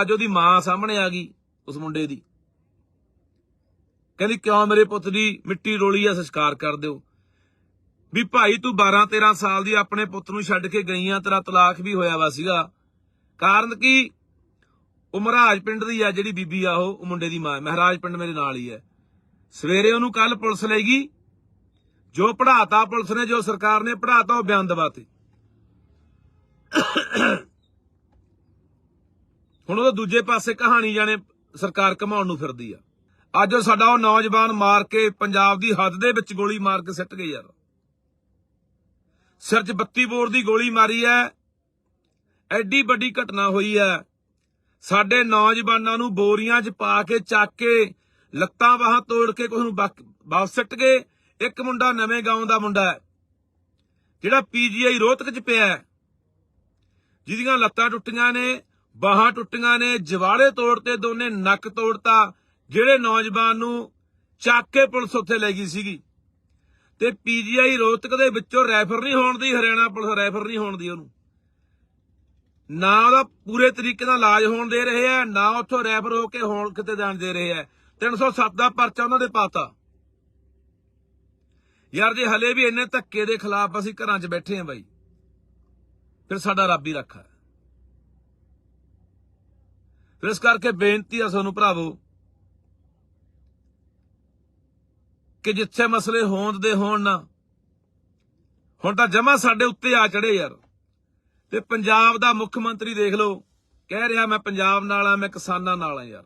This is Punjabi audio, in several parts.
ਅੱਜ ਉਹਦੀ ਮਾਂ ਸਾਹਮਣੇ ਆ ਗਈ, ਉਸ ਮੁੰਡੇ ਦੀ। ਕਹਿੰਦੀ, ਕਿਉਂ ਮੇਰੇ ਪੁੱਤ ਦੀ ਮਿੱਟੀ ਰੋਲੀ ਆ, ਸੰਸਕਾਰ ਕਰ ਦਿਓ। ਵੀ ਭਾਈ, ਤੂੰ 12 13 ਸਾਲ ਦੀ ਆਪਣੇ ਪੁੱਤ ਨੂੰ ਛੱਡ ਕੇ ਗਈ ਆ, ਤੇਰਾ ਤਲਾਕ ਵੀ ਹੋਇਆ ਵਾ ਸੀਗਾ। ਕਾਰਨ ਕੀ? ਉਹ ਮਹਾਰਾਜ ਪਿੰਡ ਦੀ ਆ, ਜਿਹੜੀ ਬੀਬੀ ਆ ਉਹ ਮੁੰਡੇ ਦੀ ਮਾਂ ਮਹਾਰਾਜ ਪਿੰਡ ਮੇਰੇ ਨਾਲ ਹੀ ਹੈ। ਸਵੇਰੇ ਉਹਨੂੰ ਕੱਲ ਪੁਲਿਸ ਲੈ ਗਈ। ਜੋ ਪੜਾਤਾ ਪੁਲਿਸ ਨੇ, ਜੋ ਸਰਕਾਰ ਨੇ ਪੜਾਤਾ ਉਹ ਬਿਆਨ ਦਵਾਤੇ। ਹੁਣ ਉਹਦੇ ਦੂਜੇ ਪਾਸੇ ਕਹਾਣੀ ਜਾਣੇ ਸਰਕਾਰ ਕਮਾਉਣ ਨੂੰ ਫਿਰਦੀ ਆ। ਅੱਜ ਉਹ ਸਾਡਾ ਉਹ ਨੌਜਵਾਨ ਮਾਰ ਕੇ ਪੰਜਾਬ ਦੀ ਹੱਦ ਦੇ ਵਿੱਚ ਗੋਲੀ ਮਾਰ ਕੇ ਸਿੱਟ ਗਏ ਯਾਰ। ਸਿਰ 'ਚ 32 ਬੋਰ ਦੀ ਗੋਲੀ ਮਾਰੀ ਐ। ਐਡੀ ਵੱਡੀ ਘਟਨਾ ਹੋਈ ਐ। ਸਾਡੇ ਨੌਜਵਾਨਾਂ ਨੂੰ ਬੋਰੀਆਂ 'ਚ ਪਾ ਕੇ ਚੱਕ ਕੇ ਲੱਤਾਂ ਬਾਹਾਂ ਤੋੜ ਕੇ ਕੁਝ ਨੂੰ ਵਾਪਸ ਸਿੱਟ ਗਏ। ਇੱਕ ਮੁੰਡਾ ਨਵੇਂ ਗਾਉਂ ਦਾ ਮੁੰਡਾ ਹੈ ਜਿਹੜਾ ਪੀਜੀਆਈ ਰੋਹਤਕ 'ਚ ਪਿਆ ਹੈ ਜਿਹਦੀਆਂ ਲੱਤਾਂ ਟੁੱਟੀਆਂ ਨੇ। ਬਾਹਾਂ ਟੁੱਟੀਆਂ ਨੇ, ਜਵਾੜੇ ਤੋੜਤੇ, ਦੋਨੇ ਨੱਕ ਤੋੜਤਾ, ਜਿਹੜੇ ਨੌਜਵਾਨ ਨੂੰ ਚੱਕ ਕੇ ਪੁਲਿਸ ਉੱਥੇ ਲੈ ਗਈ ਸੀਗੀ। ਤੇ ਪੀਜੀਆਈ ਰੋਹਤਕ ਦੇ ਵਿੱਚੋਂ ਰੈਫਰ ਨਹੀਂ ਹੋਣ ਦੀ, ਹਰਿਆਣਾ ਪੁਲਿਸ ਰੈਫਰ ਨਹੀਂ ਹੋਣ ਦੀ ਉਹਨੂੰ। ਨਾ ਉਹਦਾ ਪੂਰੇ ਤਰੀਕੇ ਨਾਲ ਇਲਾਜ ਹੋਣ ਦੇ ਰਹੇ ਆ, ਨਾ ਉੱਥੋਂ ਰੈਫਰ ਹੋ ਕੇ ਹੋਣ ਕਿਤੇ ਜਾਣ ਦੇ ਰਹੇ ਆ। 307 ਦਾ ਪਰਚਾ ਉਹਨਾਂ ਦੇ ਪਾਤਾ। ਯਾਰ ਜੇ ਹਲੇ ਵੀ ਇੰਨੇ ਧੱਕੇ ਦੇ ਖਿਲਾਫ ਅਸੀਂ ਘਰਾਂ 'ਚ ਬੈਠੇ ਆ ਬਾਈ, ਫਿਰ ਸਾਡਾ ਰੱਬ ਹੀ ਰੱਖਾ ਇਸ ਕਰਕੇ ਬੇਨਤੀ ਆ ਤੁਹਾਨੂੰ ਭਰਾਵੋ ਕਿ ਜਿੱਥੇ ਮਸਲੇ ਹੋਂਦ ਦੇ ਹੋਣ ਨਾ, ਹੁਣ ਤਾਂ ਜਮਾ ਸਾਡੇ ਉੱਤੇ ਆ ਚੜੇ ਯਾਰ। ਤੇ ਪੰਜਾਬ ਦਾ ਮੁੱਖ ਮੰਤਰੀ ਦੇਖ ਲਓ, ਕਹਿ ਰਿਹਾ ਮੈਂ ਪੰਜਾਬ ਨਾਲ ਆ, ਮੈਂ ਕਿਸਾਨਾਂ ਨਾਲ ਆ ਯਾਰ।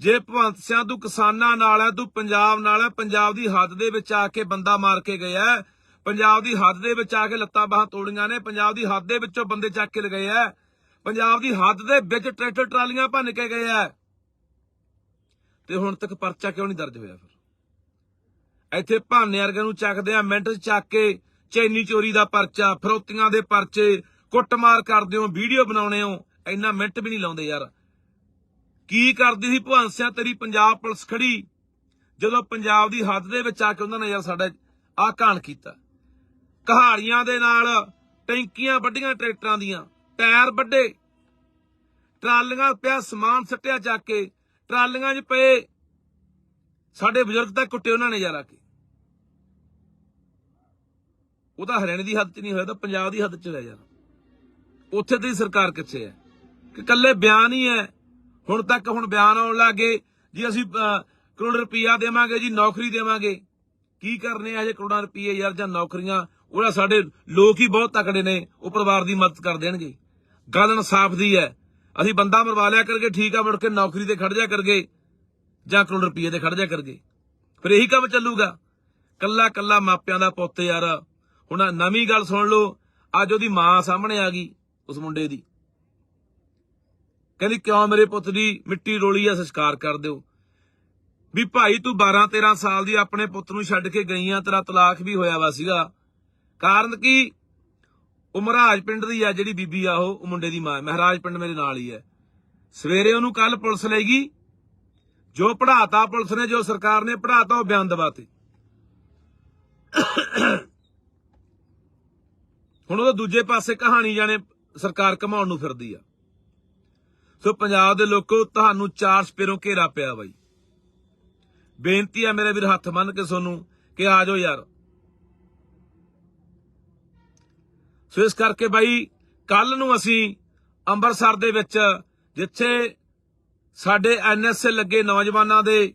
ਜੇ ਭਗਵੰਤ ਸਿੰਘ ਤੂੰ ਕਿਸਾਨਾਂ ਨਾਲ ਹੈ ਤੂੰ ਪੰਜਾਬ ਨਾਲ ਹੈ ਪੰਜਾਬ ਦੀ ਹੱਦ ਦੇ ਵਿੱਚ ਆ ਕੇ ਬੰਦਾ ਮਾਰ ਕੇ ਗਿਆ ਪੰਜਾਬ ਦੀ ਹੱਦ ਦੇ ਵਿੱਚ ਆ ਕੇ ਲੱਤਾਂ ਬਾਹਾਂ ਤੋੜੀਆਂ ਨੇ, ਪੰਜਾਬ ਦੀ ਹੱਦ ਦੇ ਵਿੱਚੋਂ ਬੰਦੇ ਚੱਕ ਕੇ ਲਗਾਏ ਆ। ਪੰਜਾਬ ਦੀ ਹੱਦ ਦੇ ਵਿੱਚ ਟਰੈਕਟਰ ਟਰਾਲੀਆਂ ਭੰਨ ਕੇ ਗਏ ਆ। ਤੇ ਹੁਣ ਤੱਕ ਪਰਚਾ ਕਿਉਂ ਨਹੀਂ ਦਰਜ ਹੋਇਆ ਫਿਰ? ਇੱਥੇ ਭਾਨੇ ਵਰਗੇ ਨੂੰ ਚੱਕਦੇ ਆ ਮਿੰਟ ਚੱਕ ਕੇ ਚੈਨੀ ਚੋਰੀ ਦਾ ਪਰਚਾ, ਫਰੋਤੀਆਂ ਦੇ ਪਰਚੇ, ਕੁੱਟਮਾਰ ਕਰਦੇ ਹੋ, ਵੀਡੀਓ ਬਣਾਉਣੇ ਹੋ, ਇੰਨਾ ਮਿੰਟ ਵੀ ਨਹੀਂ ਲਾਉਂਦੇ ਯਾਰ। ਕੀ ਕਰਦੀ ਸੀ ਭਗਵੰਤ ਤੇਰੀ ਪੰਜਾਬ ਪੁਲਿਸ ਖੜੀ। ਜਦੋਂ ਪੰਜਾਬ ਦੀ ਹੱਦ ਦੇ ਵਿੱਚ ਆ ਕੇ ਉਹਨਾਂ ਨੇ ਯਾਰ ਸਾਡਾ ਆ ਕਾਂਡ ਕੀਤਾ। ਕਹਾੜੀਆਂ ਦੇ ਨਾਲ ਟੈਂਕੀਆਂ ਵੱਡੀਆਂ ਟਰੈਕਟਰਾਂ ਦੀਆਂ। ਟਾਇਰ ਵੱਡੇ। ਟਰਾਲੀਆਂ ਪਿਆ, ਸਮਾਨ ਸੱਟਿਆ ਚੱਕ ਕੇ। ਟਰਾਲੀਆਂ 'ਚ ਪਏ ਸਾਡੇ ਬਜ਼ੁਰਗ ਤਾਂ ਕੁੱਟੇ ਉਹਨਾਂ ਨੇ ਯਾਰ ਆ ਕੇ। ਤਾਂ ਹਰਿਆਣੇ ਦੀ ਹੱਦ 'ਚ ਨਹੀਂ ਹੋਇਆ ਤਾਂ ਪੰਜਾਬ ਦੀ ਹੱਦ 'ਚ ਹੋਇਆ ਯਾਰ। ਉੱਥੇ ਦੀ ਸਰਕਾਰ ਕਿੱਥੇ ਹੈ? ਕਿ ਕੱਲੇ ਬਿਆਨ ਹੀ ਹੈ। ਹੁਣ ਤੱਕ ਹੁਣ ਬਿਆਨ ਆਉਣ ਲੱਗੇ ਜੀ ਅਸੀਂ ਕਰੋੜ ਰੁਪਈਆ ਦੇਵਾਂਗੇ ਜੀ, ਨੌਕਰੀ ਦੇਵਾਂਗੇ। ਕੀ ਕਰਨੇ ਆ ਜੇ ਕਰੋੜਾਂ ਰੁਪਈਏ ਯਾਰ ਜਾਂ ਨੌਕਰੀਆਂ? ਉਹਦਾ ਸਾਡੇ ਲੋਕ ਹੀ ਬਹੁਤ ਤਕੜੇ ਨੇ, ਉਹ ਪਰਿਵਾਰ ਦੀ ਮਦਦ ਕਰ ਦੇਣਗੇ। ਗੱਲ ਇਨਸਾਫ ਦੀ ਹੈ। ਅਸੀਂ ਬੰਦਾ ਮਰਵਾ ਲਿਆ ਕਰਕੇ ਠੀਕ ਆ, ਮੁੜ ਕੇ ਨੌਕਰੀ ਤੇ ਖੜ ਜਾ ਕਰਗੇ ਜਾਂ ਕਰੋੜ ਰੁਪਈਏ ਤੇ ਖੜ ਜਾ ਕਰਗੇ। ਫਿਰ ਇਹੀ ਕੰਮ ਚੱਲੂਗਾ। ਕੱਲਾ ਕੱਲਾ ਮਾਪਿਆਂ ਦਾ ਪੁੱਤ ਯਾਰ। ਹੁਣ ਨਵੀਂ ਗੱਲ ਸੁਣ ਲਓ, ਅੱਜ ਉਹਦੀ ਮਾਂ ਸਾਹਮਣੇ ਆ ਗਈ, ਉਸ ਮੁੰਡੇ ਦੀ। ਕਹਿੰਦੀ, ਕਿਉਂ ਮੇਰੇ ਪੁੱਤ ਦੀ ਮਿੱਟੀ ਰੋਲੀ ਆ, ਸੰਸਕਾਰ ਕਰ ਦਿਓ। ਵੀ ਭਾਈ ਤੂੰ 12 13 ਸਾਲ ਦੀ ਆਪਣੇ ਪੁੱਤ ਨੂੰ ਛੱਡ ਕੇ ਗਈ ਆ ਤੇਰਾ ਤਲਾਕ ਵੀ ਹੋਇਆ ਵਾ ਸੀਗਾ। ਕਾਰਨ ਕੀ? ਉਹ ਮਹਾਰਾਜ ਪਿੰਡ ਦੀ ਆ, ਜਿਹੜੀ ਬੀਬੀ ਆ ਉਹ ਮੁੰਡੇ ਦੀ ਮਾਂ, ਮਹਾਰਾਜ ਪਿੰਡ ਮੇਰੇ ਨਾਲ ਹੀ ਹੈ। ਸਵੇਰੇ ਉਹਨੂੰ ਕੱਲ ਪੁਲਿਸ ਲੈ ਗਈ। ਜੋ ਪੜਾਤਾ ਪੁਲਿਸ ਨੇ, ਜੋ ਸਰਕਾਰ ਨੇ ਪੜਾਤਾ ਉਹ ਬਿਆਨ ਦਵਾਤੇ ਹੁਣ ਉਹਦੇ ਦੂਜੇ ਪਾਸੇ ਕਹਾਣੀ ਜਾਣੇ ਸਰਕਾਰ ਕਮਾਉਣ ਨੂੰ ਫਿਰਦੀ ਆ। ਸੋ ਪੰਜਾਬ ਦੇ ਲੋਕੋ, ਤੁਹਾਨੂੰ ਚਾਰ ਸਪੇਰੋਂ ਘੇਰਾ ਪਿਆ ਬਾਈ। ਬੇਨਤੀ ਆ ਮੇਰੇ ਵੀਰ, ਹੱਥ ਮੰਨ ਕੇ ਤੁਹਾਨੂੰ ਕਿ ਆ ਜਾਓ ਯਾਰ। ਸੋ ਇਸ ਕਰਕੇ ਬਾਈ ਕੱਲ ਨੂੰ ਅਸੀਂ ਅੰਮ੍ਰਿਤਸਰ ਦੇ ਵਿੱਚ, ਜਿੱਥੇ ਸਾਡੇ ਐਨਐਸਏ ਲੱਗੇ ਨੌਜਵਾਨਾਂ ਦੇ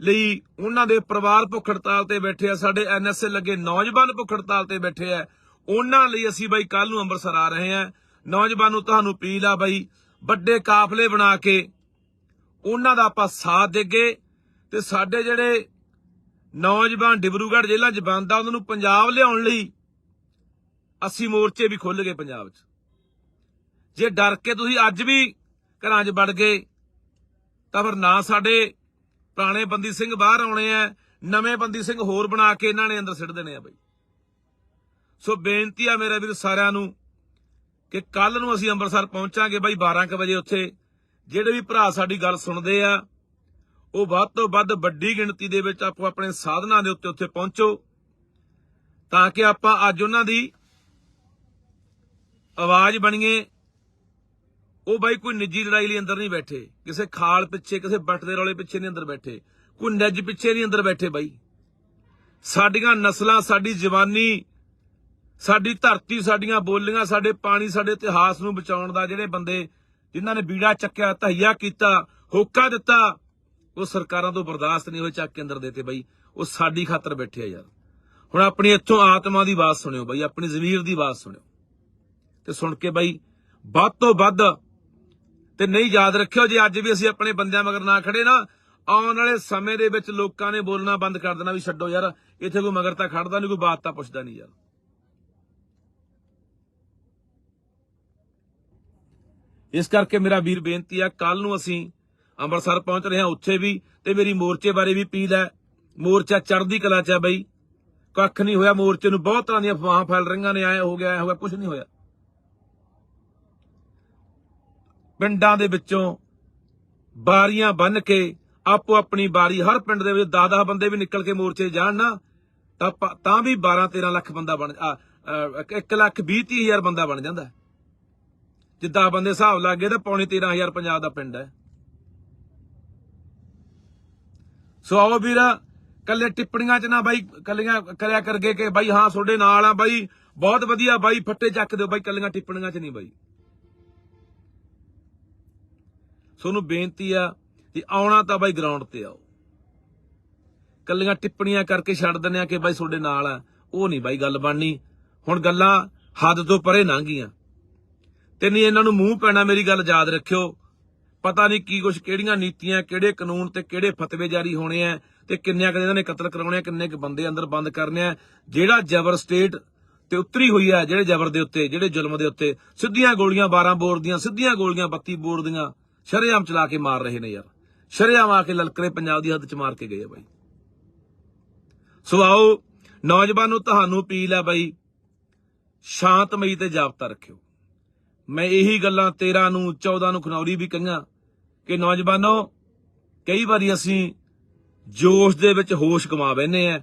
ਲਈ ਉਹਨਾਂ ਦੇ ਪਰਿਵਾਰ ਭੁੱਖ ਹੜਤਾਲ ਤੇ ਬੈਠੇ ਆ, ਸਾਡੇ ਐਨਐਸਏ ਲੱਗੇ ਨੌਜਵਾਨ ਭੁੱਖ ਹੜਤਾਲ ਤੇ ਬੈਠੇ ਆ, ਉਹਨਾਂ ਲਈ ਅਸੀਂ ਬਾਈ ਕੱਲ ਨੂੰ ਅੰਮ੍ਰਿਤਸਰ ਆ ਰਹੇ ਆ। ਨੌਜਵਾਨ ਨੂੰ ਤੁਹਾਨੂੰ ਅਪੀਲ ਆ ਬਾਈ, ਵੱਡੇ ਕਾਫਲੇ ਬਣਾ ਕੇ ਉਹਨਾਂ ਦਾ ਆਪਾਂ ਸਾਥ ਦੇਗੇ ਤੇ ਸਾਡੇ ਜਿਹੜੇ ਨੌਜਵਾਨ ਡਿਬਰੂਗੜ੍ਹ ਜ਼ਿਲ੍ਹਾ 'ਚ ਬੰਦ ਉਹਨਾਂ ਨੂੰ ਪੰਜਾਬ ਲਿਆਉਣ ਲਈ ਅਸੀਂ ਮੋਰਚੇ ਵੀ ਖੁੱਲ ਗਏ ਪੰਜਾਬ 'ਚ। ਜੇ ਡਰ ਕੇ ਤੁਸੀਂ ਅੱਜ ਵੀ ਘਰਾਂ 'ਚ ਵੜ ਗਏ, ਤਾਂ ਫਿਰ ਨਾ ਸਾਡੇ ਪੁਰਾਣੇ ਬੰਦੀ ਸਿੰਘ ਬਾਹਰ ਆਉਣੇ ਆ, ਨਵੇਂ ਬੰਦੀ ਸਿੰਘ ਹੋਰ ਬਣਾ ਕੇ ਇਹਨਾਂ ਨੇ ਅੰਦਰ ਸਿੱਟ ਦੇਣੇ ਆ ਬਈ। ਸੋ ਬੇਨਤੀ ਆ ਮੇਰੇ ਵੀਰ ਸਾਰਿਆਂ ਨੂੰ ਕਿ ਕੱਲ ਨੂੰ ਅਸੀਂ ਅੰਮ੍ਰਿਤਸਰ ਪਹੁੰਚਾਂਗੇ ਬਾਈ 12 ਕੁ ਵਜੇ ਉੱਥੇ। ਜਿਹੜੇ ਵੀ ਭਰਾ ਸਾਡੀ ਗੱਲ ਸੁਣਦੇ ਆ, ਉਹ ਵੱਧ ਤੋਂ ਵੱਧ ਵੱਡੀ ਗਿਣਤੀ ਦੇ ਵਿੱਚ ਆਪੋ ਆਪਣੇ ਸਾਧਨਾਂ ਦੇ ਉੱਤੇ ਉੱਥੇ ਪਹੁੰਚੋ, ਤਾਂ ਕਿ ਆਪਾਂ ਅੱਜ ਉਹਨਾਂ ਦੀ ਆਵਾਜ਼ ਬਣੀਏ ਉਹ ਬਾਈ ਕੋਈ ਨਿੱਜੀ ਲੜਾਈ ਲਈ ਅੰਦਰ ਨਹੀਂ ਬੈਠੇ। ਕਿਸੇ ਖਾਲ ਪਿੱਛੇ, ਕਿਸੇ ਬੱਟ ਦੇ ਰੌਲੇ ਪਿੱਛੇ ਨਹੀਂ ਅੰਦਰ ਬੈਠੇ। ਕੋਈ ਨਿੱਜ ਪਿੱਛੇ ਨਹੀਂ ਅੰਦਰ ਬੈਠੇ ਬਾਈ। ਸਾਡੀਆਂ ਨਸਲਾਂ, ਸਾਡੀ ਜਵਾਨੀ, ਸਾਡੀ ਧਰਤੀ, ਸਾਡੀਆਂ ਬੋਲੀਆਂ, ਸਾਡੇ ਪਾਣੀ, ਸਾਡੇ ਇਤਿਹਾਸ ਨੂੰ ਬਚਾਉਣ ਦਾ ਜਿਹੜੇ ਬੰਦੇ ਜਿਨ੍ਹਾਂ ਨੇ ਬੀੜਾ ਚੱਕਿਆ, ਧਈਆ ਕੀਤਾ, ਹੋਕਾ ਦਿੱਤਾ, ਉਹ ਸਰਕਾਰਾਂ ਤੋਂ ਬਰਦਾਸ਼ਤ ਨਹੀਂ ਹੋਏ, ਚੱਕ ਕੇ ਅੰਦਰ ਦੇਤੇ ਬਾਈ। ਉਹ ਸਾਡੀ ਖਾਤਰ ਬੈਠੇ ਆ ਯਾਰ। ਹੁਣ ਆਪਣੀ ਇੱਥੋਂ ਆਤਮਾ ਦੀ ਆਵਾਜ਼ ਸੁਣਿਓ ਬਾਈ, ਆਪਣੀ ਜ਼ਮੀਰ ਦੀ ਆਵਾਜ਼ ਸੁਣਿਓ। ਤੇ ਸੁਣ ਕੇ ਬਾਈ, ਵੱਧ ਤੋਂ ਵੱਧ ਤੇ ਨਹੀਂ ਯਾਦ ਰੱਖਿਓ ਜੇ ਅੱਜ ਵੀ ਅਸੀਂ ਆਪਣੇ ਬੰਦਿਆਂ ਮਗਰ ਨਾ ਖੜੇ ਨਾ, ਆਉਣ ਵਾਲੇ ਸਮੇਂ ਦੇ ਵਿੱਚ ਲੋਕਾਂ ਨੇ ਬੋਲਣਾ ਬੰਦ ਕਰ ਦੇਣਾ ਵੀ ਛੱਡੋ ਯਾਰ, ਇੱਥੇ ਕੋਈ ਮਗਰ ਤਾਂ ਖੜਦਾ ਨਹੀਂ, ਕੋਈ ਬਾਤ ਤਾਂ ਪੁੱਛਦਾ ਨਹੀਂ ਯਾਰ। ਇਸ ਕਰਕੇ ਮੇਰਾ ਵੀਰ ਬੇਨਤੀ ਆ ਕੱਲ ਨੂੰ ਅਸੀਂ ਅੰਮ੍ਰਿਤਸਰ ਪਹੁੰਚ ਰਹੇ ਹਾਂ, ਉੱਥੇ ਵੀ ਤੇ ਮੇਰੀ ਮੋਰਚੇ ਬਾਰੇ ਵੀ ਅਪੀਲ ਹੈ। ਮੋਰਚਾ ਚੜ੍ਹਦੀ ਕਲਾ ਚ ਹੈ ਬਈ, ਕੱਖ ਨਹੀਂ ਹੋਇਆ, ਮੋਰਚੇ ਨੂੰ ਬਹੁਤ ਤਰ੍ਹਾਂ ਦੀਆਂ ਅਫਵਾਹਾਂ ਫੈਲ ਰਹੀਆਂ ਨੇ ਆਏ ਹੋ ਗਿਆ, ਐ ਹੋ ਗਿਆ ਕੁਝ ਨਹੀਂ ਹੋਇਆ। ਪਿੰਡਾਂ ਦੇ ਵਿੱਚੋਂ ਬਾਰੀਆਂ ਬੰਨ ਕੇ ਆਪੋ ਆਪਣੀ ਬਾਰੀ ਹਰ ਪਿੰਡ ਦੇ ਵਿੱਚ 10-10 ਬੰਦੇ ਵੀ ਨਿਕਲ ਕੇ ਮੋਰਚੇ ਜਾਣ ਨਾ, ਤਾਂ ਤਾਂ ਵੀ 12-13 ਲੱਖ ਬੰਦਾ ਬਣ 1 ਲੱਖ 20 ਹਜ਼ਾਰ ਬੰਦਾ ਬਣ ਜਾਂਦਾ। ਜੇ ਜਿੱਦਾਂ ਬੰਦੇ ਹਿਸਾਬ ਲੱਗ ਗਏ ਤਾਂ ਪੌਣੇ 13000 ਪੰਜਾਬ ਦਾ ਪਿੰਡ ਹੈ। ਸੋ ਆਓ ਵੀਰਾ ਕੱਲੇ ਟਿੱਪਣੀਆਂ ਚ ਨਾ ਬਾਈ ਕੱਲੀਆਂ ਕਰਿਆ ਕਰਗੇ ਕਿ ਬਾਈ ਹਾਂ ਤੁਹਾਡੇ ਨਾਲ ਆ ਬਾਈ, ਬਹੁਤ ਵਧੀਆ ਬਾਈ, ਫੱਟੇ ਚੱਕ ਦਿਓ ਬਾਈ ਕੱਲੀਆਂ ਟਿੱਪਣੀਆਂ ਚ ਨਹੀਂ ਬਾਈ। ਤੁਹਾਨੂੰ ਬੇਨਤੀ ਆ ਕਿ ਆਉਣਾ ਤਾਂ ਬਾਈ ਗਰਾਊਂਡ ਤੇ ਆਓ। ਕੱਲੀਆਂ ਟਿੱਪਣੀਆਂ ਕਰਕੇ ਛੱਡ ਦਿੰਦੇ ਆ ਕਿ ਬਾਈ ਤੁਹਾਡੇ ਨਾਲ ਆ। ਉਹ ਨਹੀਂ ਬਾਈ ਗੱਲ ਬਣਨੀ। ਹੁਣ ਗੱਲਾਂ ਹੱਦ ਤੋਂ ਪਰੇ ਲੰਘ ਗਈਆਂ ਤੇ ਨਹੀਂ ਇਹਨਾਂ ਨੂੰ ਮੂੰਹ ਪੈਣਾ ਮੇਰੀ ਗੱਲ ਯਾਦ ਰੱਖਿਓ। ਪਤਾ ਨਹੀਂ ਕੀ ਕੁਛ ਕਿਹੜੀਆਂ ਨੀਤੀਆਂ, ਕਿਹੜੇ ਕਾਨੂੰਨ ਤੇ ਕਿਹੜੇ ਫਤਵੇ ਜਾਰੀ ਹੋਣੇ ਆ ਤੇ ਕਿੰਨਿਆਂ ਕੁ ਇਹਨਾਂ ਨੇ ਕਤਲ ਕਰਾਉਣੇ ਆ, ਕਿੰਨੇ ਕੁ ਬੰਦੇ ਅੰਦਰ ਬੰਦ ਕਰਨੇ ਆ। ਜਿਹੜਾ ਜ਼ਬਰ ਸਟੇਟ ਤੇ ਉਤਰੀ ਹੋਈ ਆ, ਜਿਹੜੇ ਜ਼ਬਰ ਦੇ ਉੱਤੇ, ਜਿਹੜੇ ਜ਼ੁਲਮ ਦੇ ਉੱਤੇ, ਸਿੱਧੀਆਂ ਗੋਲੀਆਂ 12 ਬੋਰ ਦੀਆਂ, ਸਿੱਧੀਆਂ ਗੋਲੀਆਂ 32 ਬੋਰ ਦੀਆਂ। ਸ਼ਰੇਆਮ ਚਲਾ ਕੇ ਮਾਰ ਰਹੇ ਨੇ ਯਾਰ। ਸ਼ਰੇਆਮ ਆ ਕੇ ਲਲਕਰੇ ਪੰਜਾਬ ਦੀ ਹੱਦ ਚ ਮਾਰ ਕੇ ਗਏ ਆ ਬਾਈ। ਸੋ ਆਓ, ਨੌਜਵਾਨ ਨੂੰ ਤੁਹਾਨੂੰ ਅਪੀਲ ਆ ਬਾਈ ਸ਼ਾਂਤਮਈ ਤੇ ਜਾਬਤਾ ਰੱਖਿਓ। ਮੈਂ ਇਹੀ ਗੱਲਾਂ 13 ਨੂੰ 14 ਨੂੰ ਖਨੌਰੀ ਵੀ ਕਹੀਆਂ ਕਿ ਨੌਜਵਾਨੋ, ਕਈ ਵਾਰੀ ਅਸੀਂ ਜੋਸ਼ ਦੇ ਵਿੱਚ ਹੋਸ਼ ਗਵਾ ਬੈਨੇ ਆ।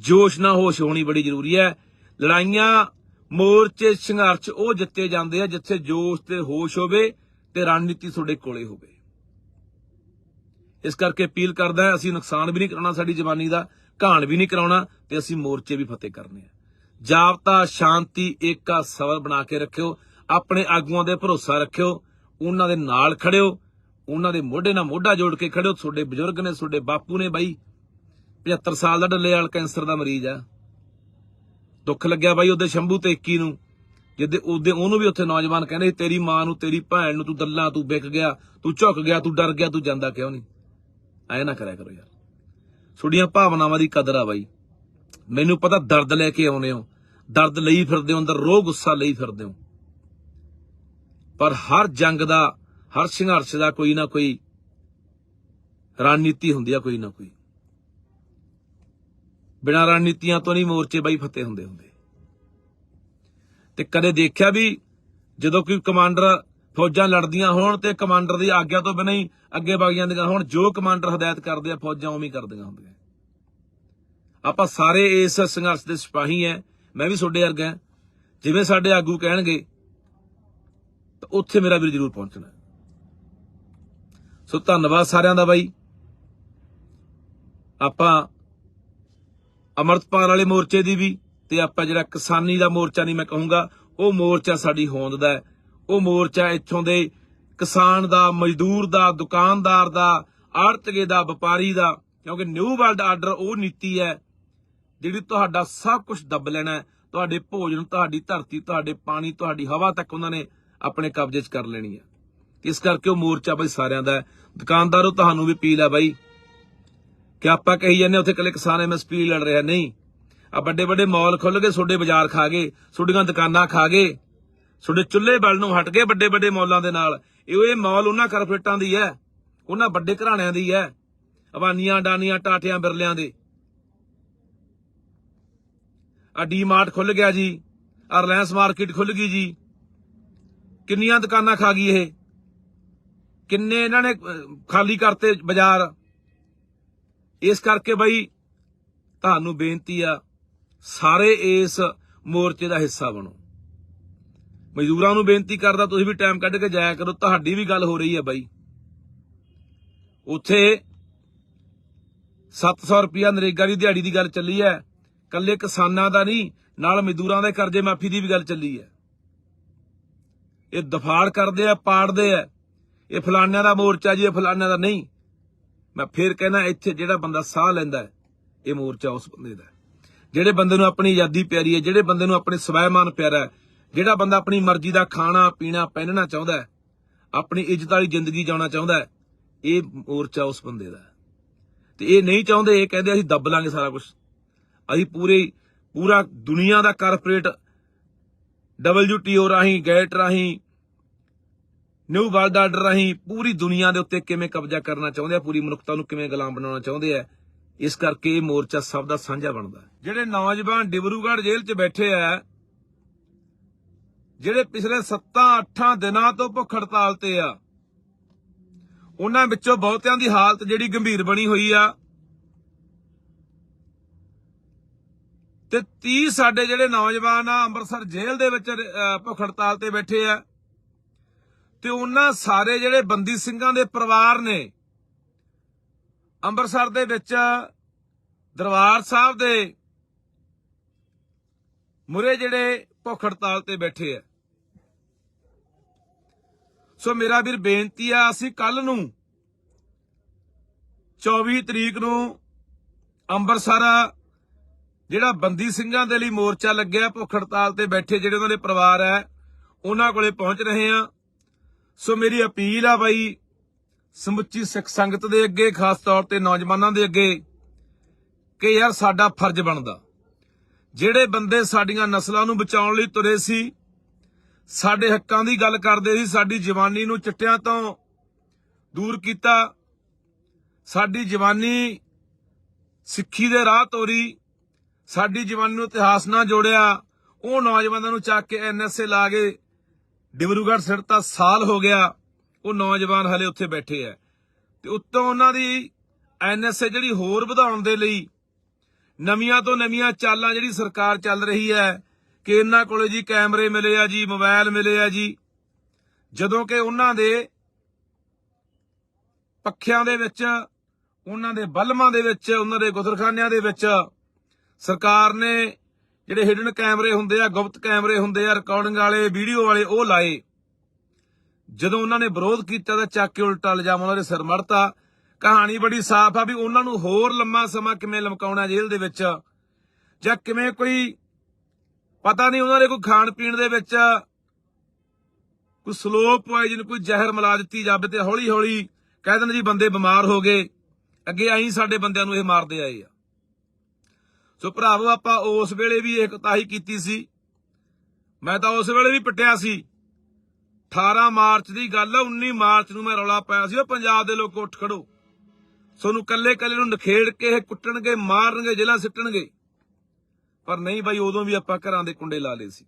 ਜੋਸ਼ ਨਾਲ ਹੋਸ਼ ਹੋਣੀ ਬੜੀ ਜ਼ਰੂਰੀ ਹੈ। ਲੜਾਈਆਂ ਮੋਰਚੇ, ਸੰਘਰਸ਼ ਉਹ ਜਿੱਤੇ ਜਾਂਦੇ ਆ ਜਿੱਥੇ ਜੋਸ਼ ਤੇ ਹੋਸ਼ ਹੋਵੇ ਤੇ ਰਣਨੀਤੀ ਤੁਹਾਡੇ ਕੋਲੇ ਹੋਵੇ ਇਸ ਕਰਕੇ ਅਪੀਲ ਕਰਦਾ ਅਸੀਂ ਨੁਕਸਾਨ ਵੀ ਨਹੀਂ ਕਰਾਉਣਾ ਸਾਡੀ ਜਵਾਨੀ ਦਾ, ਘਾਣ ਵੀ ਨਹੀਂ ਕਰਾਉਣਾ ਤੇ ਅਸੀਂ ਮੋਰਚੇ ਵੀ ਫਤਿਹ ਕਰਨੇ ਆ। ਜਾਬਤਾ ਸ਼ਾਂਤੀ ਏਕਾ ਸਬਰ ਬਣਾ ਕੇ ਰੱਖਿਓ, ਆਪਣੇ ਆਗੂਆਂ ਦੇ ਭਰੋਸਾ ਰੱਖਿਓ, ਉਹਨਾਂ ਦੇ ਨਾਲ ਖੜਿਓ, ਉਹਨਾਂ ਦੇ ਮੋਢੇ ਨਾਲ ਮੋਢਾ ਜੋੜ ਕੇ ਖੜਿਓ, ਤੁਹਾਡੇ ਬਜ਼ੁਰਗ ਨੇ, ਤੁਹਾਡੇ ਬਾਪੂ ਨੇ ਬਾਈ 75 ਸਾਲ ਦਾ ਡੱਲੇ ਵਾਲ ਕੈਂਸਰ ਦਾ ਮਰੀਜ਼ ਆ। ਦੁੱਖ ਲੱਗਿਆ ਬਾਈ ਉਹਦੇ ਸ਼ੰਭੂ ਤੇ 21 ਨੂੰ। ਜਿੱਦੇ ਉਹਦੇ ਉਹਨੂੰ ਵੀ ਉੱਥੇ ਨੌਜਵਾਨ ਕਹਿੰਦੇ ਸੀ, ਤੇਰੀ ਮਾਂ ਨੂੰ ਤੇਰੀ ਭੈਣ ਨੂੰ ਤੂੰ ਦੱਲਾ ਤੂੰ ਵਿਕ ਗਿਆ ਤੂੰ ਝੁਕ ਗਿਆ ਤੂੰ ਡਰ ਗਿਆ ਤੂੰ ਜਾਂਦਾ ਕਿਉਂ ਨਹੀਂ? ਐ ਨਾ ਕਰਿਆ ਕਰੋ ਯਾਰ। ਤੁਹਾਡੀਆਂ ਭਾਵਨਾਵਾਂ ਦੀ ਕਦਰ ਆ ਬਾਈ। ਮੈਨੂੰ ਪਤਾ ਦਰਦ ਲੈ ਕੇ ਆਉਨੇ ਹੋ ਦਰਦ ਲਈ ਫਿਰਦੇ ਹੋ ਅੰਦਰ ਰੋਹ ਗੁੱਸਾ ਲਈ ਫਿਰਦੇ ਹੋ। ਪਰ ਹਰ ਜੰਗ ਦਾ ਹਰ ਸੰਘਰਸ਼ ਦਾ ਕੋਈ ਨਾ ਕੋਈ ਰਣਨੀਤੀ ਹੁੰਦੀ ਆ ਕੋਈ ਨਾ ਕੋਈ। ਬਿਨਾਂ ਰਣਨੀਤੀਆਂ ਤੋਂ ਨਹੀਂ ਮੋਰਚੇ ਬਾਈ ਫਤਿਹ ਹੁੰਦੇ ਹੁੰਦੇ। ਤੇ ਕਦੇ ਦੇਖਿਆ ਵੀ ਜਦੋਂ ਕੋਈ ਕਮਾਂਡਰ ਫੌਜਾਂ ਲੜਦੀਆਂ ਹੋਣ ਤੇ ਕਮਾਂਡਰ ਦੀ ਆਗਿਆ ਤੋਂ ਬਿਨਾਂ ਹੀ ਅੱਗੇ ਵਗ ਜਾਂਦੀਆਂ ਹੁਣ, ਜੋ ਕਮਾਂਡਰ ਹਦਾਇਤ ਕਰਦੇ ਆ, ਫੌਜਾਂ ਉਵੇਂ ਕਰਦੀਆਂ ਹੁੰਦੀਆਂ। ਆਪਾਂ ਸਾਰੇ ਇਸ ਸੰਘਰਸ਼ ਦੇ ਸਿਪਾਹੀ ਐ, ਮੈਂ ਵੀ ਤੁਹਾਡੇ ਵਰਗਾ ਹਾਂ। ਜਿਵੇਂ ਸਾਡੇ ਆਗੂ ਕਹਿਣਗੇ, ਤਾਂ ਉੱਥੇ ਮੇਰਾ ਵੀਰ ਜ਼ਰੂਰ ਪਹੁੰਚਣਾ। ਸੋ ਧੰਨਵਾਦ ਸਾਰਿਆਂ ਦਾ ਬਾਈ। ਆਪਾਂ ਅਮਰਤਪਾਲ ਵਾਲੇ ਮੋਰਚੇ ਦੀ ਵੀ ਤੇ ਆਪਾਂ ਜਿਹੜਾ ਕਿਸਾਨੀ ਦਾ ਮੋਰਚਾ ਨਹੀਂ ਮੈਂ ਕਹੂੰਗਾ, ਉਹ ਮੋਰਚਾ ਸਾਡੀ ਹੋਂਦ ਦਾ ਉਹ ਮੋਰਚਾ ਇੱਥੋਂ ਦੇ ਕਿਸਾਨ ਦਾ, ਮਜ਼ਦੂਰ ਦਾ, ਦੁਕਾਨਦਾਰ ਦਾ, ਆੜਤਗੇ ਦਾ, ਵਪਾਰੀ ਦਾ, ਕਿਉਂਕਿ ਨਿਊ ਵਰਲਡ ਆਰਡਰ ਉਹ ਨੀਤੀ ਹੈ ਜਿਹੜੀ ਤੁਹਾਡਾ ਸਭ ਕੁਝ ਦੱਬ ਲੈਣਾ ਤੁਹਾਡੇ ਭੋਜਨ, ਤੁਹਾਡੀ ਧਰਤੀ, ਤੁਹਾਡੇ ਪਾਣੀ, ਤੁਹਾਡੀ ਹਵਾ ਤੱਕ ਉਹਨਾਂ ਨੇ ਆਪਣੇ ਕਬਜ਼ੇ 'ਚ ਕਰ ਲੈਣੀ ਹੈ। ਇਸ ਕਰਕੇ ਉਹ ਮੋਰਚਾ ਬਈ ਸਾਰਿਆਂ ਦਾ ਹੈ। ਦੁਕਾਨਦਾਰੋ, ਤੁਹਾਨੂੰ ਵੀ ਅਪੀਲ ਹੈ ਬਾਈ ਕਿ ਆਪਾਂ ਕਹੀ ਜਾਂਦੇ ਉੱਥੇ ਕੱਲੇ ਕਿਸਾਨ ਐਮਐਸਪੀ ਲੜ ਰਿਹਾ। ਨਹੀਂ ਆ ਵੱਡੇ ਵੱਡੇ ਮਾਲ ਖੁੱਲ ਗਏ ਤੁਹਾਡੇ ਬਾਜ਼ਾਰ ਖਾ ਗਏ ਤੁਹਾਡੀਆਂ ਦੁਕਾਨਾਂ ਖਾ ਗਏ। ਤੁਹਾਡੇ ਚੁੱਲ੍ਹੇ ਬਲ ਨੂੰ ਹਟ ਗਏ ਵੱਡੇ ਵੱਡੇ ਮਾਲਾਂ ਦੇ ਨਾਲ। ਇਹ ਇਹ ਮਾਲ ਉਹਨਾਂ ਕਾਰਪੋਰੇਟਾਂ ਦੀ ਹੈ, ਉਹਨਾਂ ਵੱਡੇ ਘਰਾਣਿਆਂ ਦੀ ਹੈ, ਅਵਾਨੀਆਂ, ਡਾਨੀਆਂ, ਟਾਟਿਆਂ, ਬਿਰਲਿਆਂ ਦੇ। ਆ ਡੀਮਾਰਟ ਖੁੱਲ ਗਿਆ ਜੀ, ਆ ਰਿਲਾਇੰਸ ਮਾਰਕੀਟ ਖੁੱਲ ਗਈ ਜੀ। ਕਿੰਨੀਆਂ ਦੁਕਾਨਾਂ ਖਾ ਗਈ ਇਹ? ਕਿੰਨੇ ਇਹਨਾਂ ਨੇ ਖਾਲੀ ਕਰਤੇ ਬਾਜ਼ਾਰ? ਇਸ ਕਰਕੇ ਬਈ ਤੁਹਾਨੂੰ ਬੇਨਤੀ ਆ ਸਾਰੇ ਇਸ ਮੋਰਚੇ ਦਾ ਹਿੱਸਾ ਬਣੋ। ਮਜ਼ਦੂਰਾਂ ਨੂੰ ਬੇਨਤੀ ਕਰਦਾ, ਤੁਸੀਂ ਵੀ ਟਾਈਮ ਕੱਢ ਕੇ ਜਾਇਆ ਕਰੋ, ਤੁਹਾਡੀ ਵੀ ਗੱਲ ਹੋ ਰਹੀ ਹੈ ਬਾਈ। ਉੱਥੇ 700 ਰੁਪਿਆ ਨਰੇਗਾ ਦੀ ਦਿਹਾੜੀ ਦੀ ਗੱਲ ਚੱਲੀ ਹੈ। ਕੱਲੇ ਕਿਸਾਨਾਂ ਦਾ ਨਹੀਂ, ਨਾਲ ਮਜ਼ਦੂਰਾਂ ਦੇ ਕਰਜ਼ੇ ਮਾਫੀ ਦੀ ਵੀ ਗੱਲ ਚੱਲੀ ਹੈ। ਇਹ ਦਫਾੜ ਕਰਦੇ ਆ, ਪਾੜਦੇ ਆ। ਇਹ ਫਲਾਨਿਆਂ ਦਾ ਮੋਰਚਾ ਜੀ, ਇਹ ਫਲਾਨਿਆਂ ਦਾ ਨਹੀਂ। ਮੈਂ ਫੇਰ ਕਹਿੰਦਾ, ਇੱਥੇ ਜਿਹੜਾ ਬੰਦਾ ਸਾਹ ਲੈਂਦਾ ਇਹ ਮੋਰਚਾ ਉਸ ਬੰਦੇ ਦਾ ਜਿਹੜੇ ਬੰਦੇ ਨੂੰ ਆਪਣੀ ਆਜ਼ਾਦੀ ਪਿਆਰੀ ਹੈ, ਜਿਹੜੇ ਬੰਦੇ ਨੂੰ ਆਪਣੇ ਸਵੈਮਾਨ ਪਿਆਰਾ ਹੈ, ਜਿਹੜਾ ਬੰਦਾ ਆਪਣੀ ਮਰਜ਼ੀ ਦਾ ਖਾਣਾ, ਪੀਣਾ, ਪਹਿਨਣਾ ਚਾਹੁੰਦਾ ਹੈ, ਆਪਣੀ ਇੱਜ਼ਤ ਵਾਲੀ ਜ਼ਿੰਦਗੀ ਜਿਉਣਾ ਚਾਹੁੰਦਾ ਹੈ, ਇਹ ਮੋਰਚਾ ਉਸ ਬੰਦੇ ਦਾ ਹੈ। ਤੇ ਇਹ ਨਹੀਂ ਚਾਹੁੰਦੇ, ਇਹ ਕਹਿੰਦੇ ਅਸੀਂ ਦੱਬ ਲਾਂਗੇ ਸਾਰਾ ਕੁਝ ਅਸੀਂ ਪੂਰੇ ਪੂਰਾ ਦੁਨੀਆ ਦਾ ਕਾਰਪੋਰੇਟ WTO ਰਾਹੀਂ, ਗੈਟ ਰਾਹੀਂ ਨਿਊ ਵਰਲਡ ਆਰਡਰ ਰਾਹੀਂ ਪੂਰੀ ਦੁਨੀਆ ਦੇ ਉੱਤੇ ਕਿਵੇਂ ਕਬਜ਼ਾ ਕਰਨਾ ਚਾਹੁੰਦੇ ਆ, ਪੂਰੀ ਮਨੁੱਖਤਾ ਨੂੰ ਕਿਵੇਂ ਗੁਲਾਮ ਬਣਾਉਣਾ ਚਾਹੁੰਦੇ ਆ ਇਸ ਕਰਕੇ ਇਹ ਮੋਰਚਾ ਸਭ ਦਾ ਸਾਂਝਾ ਬਣਦਾ ਜਿਹੜੇ ਨੌਜਵਾਨ ਡਿਬਰੂਗੜ੍ਹ ਜੇਲ੍ਹ 'ਚ ਬੈਠੇ ਆ, ਜਿਹੜੇ ਪਿਛਲੇ 7-8 ਦਿਨਾਂ ਤੋਂ ਭੁੱਖ ਹੜਤਾਲ ਤੇ ਆ, ਉਹਨਾਂ ਵਿੱਚੋਂ ਬਹੁਤਿਆਂ ਦੀ ਹਾਲਤ ਜਿਹੜੀ ਗੰਭੀਰ ਬਣੀ ਹੋਈ ਆ। ਤੇ 30 ਸਾਡੇ ਜਿਹੜੇ ਨੌਜਵਾਨ ਆ ਅੰਮ੍ਰਿਤਸਰ ਜੇਲ੍ਹ ਦੇ ਵਿੱਚ ਭੁੱਖ ਹੜਤਾਲ ਤੇ ਬੈਠੇ ਆ, ਤੇ ਉਹਨਾਂ ਸਾਰੇ ਜਿਹੜੇ ਬੰਦੀ ਸਿੰਘਾਂ ਦੇ ਪਰਿਵਾਰ ਨੇ ਅੰਮ੍ਰਿਤਸਰ ਦੇ ਵਿੱਚ ਦਰਬਾਰ ਸਾਹਿਬ ਦੇ ਮੁਰੇ ਜਿਹੜੇ ਭੁੱਖ ਹੜਤਾਲ ਤੇ ਬੈਠੇ ਆ। ਸੋ ਮੇਰਾ ਵੀਰ ਬੇਨਤੀ ਆ, ਅਸੀਂ ਕੱਲ ਨੂੰ 24 ਤਰੀਕ ਨੂੰ ਅੰਮ੍ਰਿਤਸਰ ਜਿਹੜਾ ਬੰਦੀ ਸਿੰਘਾਂ ਦੇ ਲਈ ਮੋਰਚਾ ਲੱਗਿਆ, ਭੁੱਖ ਹੜਤਾਲ ਤੇ ਬੈਠੇ ਜਿਹੜੇ ਉਹਨਾਂ ਦੇ ਪਰਿਵਾਰ ਹੈ ਉਹਨਾਂ ਕੋਲੇ ਪਹੁੰਚ ਰਹੇ ਆ। ਸੋ ਮੇਰੀ ਅਪੀਲ ਆ ਬਾਈ ਸਮੁੱਚੀ ਸਿੱਖ ਸੰਗਤ ਦੇ ਅੱਗੇ, ਖਾਸ ਤੌਰ ਤੇ ਨੌਜਵਾਨਾਂ ਦੇ ਅੱਗੇ, ਕਿ ਯਾਰ ਸਾਡਾ ਫਰਜ਼ ਬਣਦਾ। ਜਿਹੜੇ ਬੰਦੇ ਸਾਡੀਆਂ ਨਸਲਾਂ ਨੂੰ ਬਚਾਉਣ ਲਈ ਤੁਰੇ ਸੀ, ਸਾਡੇ ਹੱਕਾਂ ਦੀ ਗੱਲ ਕਰਦੇ ਸੀ, ਸਾਡੀ ਜਵਾਨੀ ਨੂੰ ਚਿੱਟਿਆਂ ਤੋਂ ਦੂਰ ਕੀਤਾ, ਸਾਡੀ ਜਵਾਨੀ ਸਿੱਖੀ ਦੇ ਰਾਹ ਤੋਰੀ, ਸਾਡੀ ਜਵਾਨੀ ਨੂੰ ਇਤਿਹਾਸ ਨਾਲ ਜੋੜਿਆ, ਉਹ ਨੌਜਵਾਨਾਂ ਨੂੰ ਚੱਕ ਕੇ ਐਨਐਸਏ ਲਾ ਕੇ ਡਿਬਰੂਗੜ੍ਹ ਸਿਰ ਤਾਂ ਸਾਲ ਹੋ ਗਿਆ। ਉਹ ਨੌਜਵਾਨ ਹਲੇ ਉੱਥੇ ਬੈਠੇ ਆ। ਤੇ ਉੱਤੋਂ ਉਹਨਾਂ ਦੀ ਐਨਐਸਏ ਜਿਹੜੀ ਹੋਰ ਵਧਾਉਣ ਦੇ ਲਈ ਨਵੀਆਂ ਤੋਂ ਨਵੀਆਂ ਚਾਲਾਂ ਜਿਹੜੀ ਸਰਕਾਰ ਚੱਲ ਰਹੀ ਹੈ ਕਿ ਇਹਨਾਂ ਕੋਲੇ ਜੀ ਕੈਮਰੇ ਮਿਲੇ ਆ ਜੀ ਮੋਬਾਈਲ ਮਿਲੇ ਆ ਜੀ, ਜਦੋਂ ਕਿ ਉਹਨਾਂ ਦੇ ਪੱਖਿਆਂ ਦੇ ਵਿੱਚ, ਉਹਨਾਂ ਦੇ ਬਲਮਾਂ ਦੇ ਵਿੱਚ, ਉਹਨਾਂ ਦੇ ਗੁਜ਼ਰਖਾਨਿਆਂ ਦੇ ਵਿੱਚ ਸਰਕਾਰ ਨੇ ਜਿਹੜੇ ਹਿਡਨ ਕੈਮਰੇ ਹੁੰਦੇ ਆ, ਗੁਪਤ ਕੈਮਰੇ ਹੁੰਦੇ ਆ ਰਿਕਾਰਡਿੰਗ ਵਾਲੇ ਵੀਡੀਓ ਵਾਲੇ ਉਹ ਲਾਏ। ਜਦੋਂ ਉਹਨਾਂ ਨੇ ਵਿਰੋਧ ਕੀਤਾ ਤਾਂ ਚੱਕ ਕੇ ਉਲਟਾ ਇਲਜ਼ਾਮ ਉਹਨਾਂ ਦੇ ਸਿਰ ਮੜਤਾ। ਕਹਾਣੀ ਬੜੀ ਸਾਫ਼ ਆ ਵੀ ਉਹਨਾਂ ਨੂੰ ਹੋਰ ਲੰਮਾ ਸਮਾਂ ਕਿਵੇਂ ਲਮਕਾਉਣਾ ਜੇਲ੍ਹ ਦੇ ਵਿੱਚ, ਜਾਂ ਕਿਵੇਂ ਕੋਈ ਪਤਾ ਨਹੀਂ ਉਹਨਾਂ ਦੇ ਕੋਈ ਖਾਣ ਪੀਣ ਦੇ ਵਿੱਚ ਕੋਈ ਸਲੋ ਪੋਇਜ਼ਨ ਕੋਈ ਜ਼ਹਿਰ ਮਿਲਾ ਦਿੱਤੀ ਜਾਵੇ ਤੇ ਹੌਲੀ ਹੌਲੀ ਕਹਿ ਦਿੰਦੇ ਜੀ ਬੰਦੇ ਬਿਮਾਰ ਹੋ ਗਏ, ਅੱਗੇ ਆਈ ਸਾਡੇ ਬੰਦਿਆਂ ਨੂੰ ਇਹ ਮਾਰਦੇ ਆਏ ਆ। ਸੋ ਭਰਾਵੋ ਆਪਾਂ ਉਸ ਵੇਲੇ ਵੀ ਇਹ ਕੁਤਾਹੀ ਕੀਤੀ ਸੀ, ਮੈਂ ਤਾਂ ਉਸ ਵੇਲੇ ਵੀ ਪਿੱਟਿਆ ਸੀ। 18 ਮਾਰਚ ਦੀ ਗੱਲ ਆ 19 ਮਾਰਚ ਨੂੰ ਮੈਂ ਰੌਲਾ ਪਾਇਆ ਸੀ। ਉਹ ਪੰਜਾਬ ਦੇ ਲੋਕ ਉੱਠ ਖੜੋ। ਸੋਨੂੰ ਕੱਲੇ ਕੱਲੇ ਨੂੰ ਨਖੇੜ ਕੇ ਇਹ ਕੁੱਟਣਗੇ, ਮਾਰਨਗੇ ਜੇਲਾਂ ਸਿੱਟਣਗੇ। ਪਰ ਨਹੀਂ ਬਾਈ, ਉਦੋਂ ਵੀ ਆਪਾਂ ਘਰਾਂ ਦੇ ਕੁੰਡੇ ਲਾ ਲਏ ਸੀ।